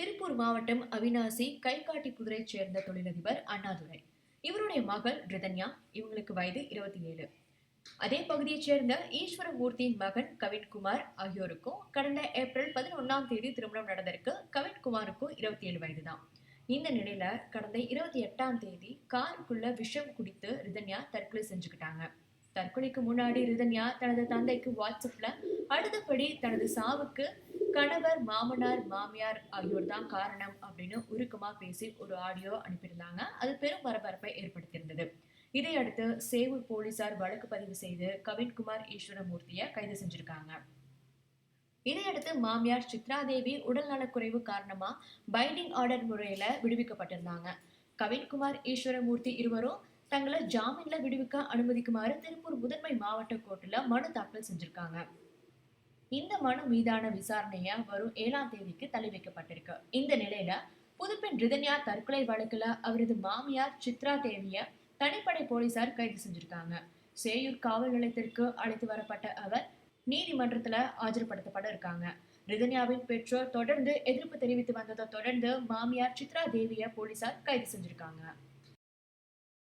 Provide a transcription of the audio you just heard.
திருப்பூர் மாவட்டம் அவினாசி கைகாட்டி சேர்ந்த தொழிலதிபர் அண்ணாதுரை. இவருடைய மகள் ரிதன்யா இவங்களுக்கு வயது இருபத்தி ஏழு. அதே பகுதியைச் சேர்ந்த ஈஸ்வரமூர்த்தியின் மகன் கவின்குமார் ஆகியோருக்கும் கடந்த ஏப்ரல் பதினொன்னாம் தேதி திருமணம் நடந்திருக்கு. கவின்குமாருக்கும் இருபத்தி ஏழு வயது தான் இந்த நிலையில கடந்த இருபத்தி எட்டாம் தேதி காருக்குள்ள விஷம் குடித்து ரிதன்யா தற்கொலை செஞ்சுக்கிட்டாங்க. தற்கொலைக்கு முன்னாடி ரிதன்யா தனது தந்தைக்கு வாட்ஸ்அப்ல அடுத்தபடி தனது சாவுக்கு கணவர் மாமனார் மாமியார் ஆகியோர் தான் காரணம் அப்படின்னு உருக்கமா பேசி ஒரு ஆடியோ அனுப்பியிருந்தாங்க. அது பெரும் பரபரப்பை ஏற்படுத்தியிருந்தது. இதையடுத்து சேவூர் போலீசார் வழக்கு பதிவு செய்து கவின்குமார் ஈஸ்வரமூர்த்தியை கைது செஞ்சிருக்காங்க. இதையடுத்து மாமியார் சித்ராதேவி உடல்நலக்குறைவு காரணமா பைண்டிங் ஆர்டர் முறையில விடுவிக்கப்பட்டிருந்தாங்க. கவின்குமார் ஈஸ்வரமூர்த்தி இருவரும் தங்களை ஜாமீன்ல விடுவிக்க அனுமதிக்குமாறு திருப்பூர் முதன்மை மாவட்ட கோர்ட்டுல மனு தாக்கல் செஞ்சிருக்காங்க. இந்த மனு மீதான விசாரணைய வரும் ஏழாம் தேதிக்கு தள்ளி வைக்கப்பட்டிருக்கு. இந்த நிலையில புதுப்பெண் ரிதன்யா தற்கொலை வழக்குல அவரது மாமியார் சித்ரா தேவிய தனிப்படை போலீசார் கைது செஞ்சிருக்காங்க. சேயூர் காவல் நிலையத்திற்கு அழைத்து வரப்பட்ட அவர் நீதிமன்றத்துல ஆஜர்படுத்தப்பட இருக்காங்க. ரிதன்யாவின் பெற்றோர் தொடர்ந்து எதிர்ப்பு தெரிவித்து வந்ததை தொடர்ந்து மாமியார் சித்ரா தேவிய போலீசார் கைது செஞ்சிருக்காங்க.